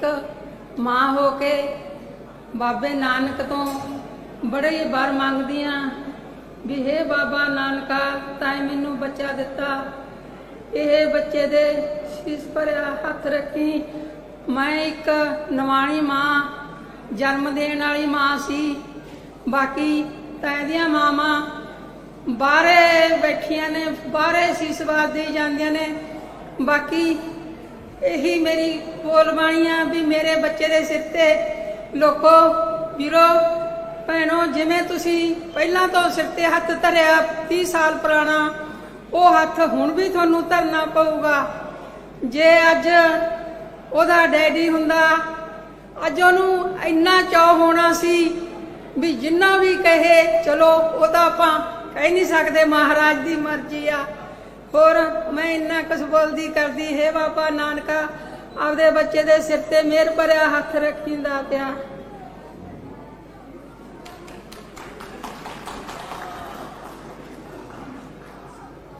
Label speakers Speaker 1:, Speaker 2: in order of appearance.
Speaker 1: ਇੱਕ ਮਾਂ ਹੋ ਕੇ ਬਾਬੇ ਨਾਨਕ ਤੋਂ ਬੜੇ ਹੀ ਵਾਰ ਮੰਗਦੀ ਮੰਗਦੀਆਂ, ਵੀ ਹੇ ਬਾਬਾ ਨਾਨਕਾ ਤਾਂ ਮੈਨੂੰ ਬੱਚਾ ਦਿੱਤਾ। ਇਹ ਬੱਚੇ ਦੇ ਸੀਸ ਭਰਿਆ ਹੱਥ ਰੱਖੀ ਮੈਂ ਇੱਕ ਨਵਾਣੀ ਮਾਂ, ਜਨਮ ਦੇਣ ਵਾਲੀ ਮਾਂ ਸੀ। ਬਾਕੀ ਤਾਂ ਇਹਦੀਆਂ ਮਾਵਾਂ ਬਾਹਰੇ ਬੈਠੀਆਂ ਨੇ, ਬਾਹਰੇ ਸੀਸਵਾਦ ਦੇ ਜਾਂਦੀਆਂ ਨੇ। ਬਾਕੀ ਇਹੀ ਮੇਰੀ ਬੋਲ ਬਾਣੀ ਆ ਵੀ ਮੇਰੇ ਬੱਚੇ ਦੇ ਸਿਰ ਤੇ ਲੋਕੋ, ਵੀਰੋ, ਭੈਣੋ, ਜਿਵੇਂ ਤੁਸੀਂ ਪਹਿਲਾਂ ਤੋਂ ਸਿਰ ਤੇ ਹੱਥ ਧਰਿਆ 30 ਸਾਲ ਪੁਰਾਣਾ, ਉਹ ਹੱਥ ਹੁਣ ਵੀ ਤੁਹਾਨੂੰ ਧਰਨਾ ਪਊਗਾ। ਜੇ ਅੱਜ ਉਹਦਾ ਡੈਡੀ ਹੁੰਦਾ, ਅੱਜ ਉਹਨੂੰ ਇੰਨਾ ਚਾਹ ਹੋਣਾ ਸੀ ਵੀ ਜਿੰਨਾ ਵੀ ਕਹੇ, ਚਲੋ, ਉਹ ਤਾਂ ਆਪਾਂ ਕਹਿ ਨਹੀਂ ਸਕਦੇ ਮਹਾਰਾਜ ਦੀ ਮਰਜ਼ੀ ਆ। ਹੋਰ ਮੈਂ ਇੰਨਾ ਕੁਛ ਬੋਲਦੀ ਕਰਦੀ, ਹੈ ਬਾਬਾ ਨਾਨਕਾ, ਆਪਦੇ ਬੱਚੇ ਦੇ ਸਿਰ ਤੇ ਮਿਹਰ ਭਰਿਆ ਹੱਥ ਰੱਖੀਂਦਾ ਪਿਆ।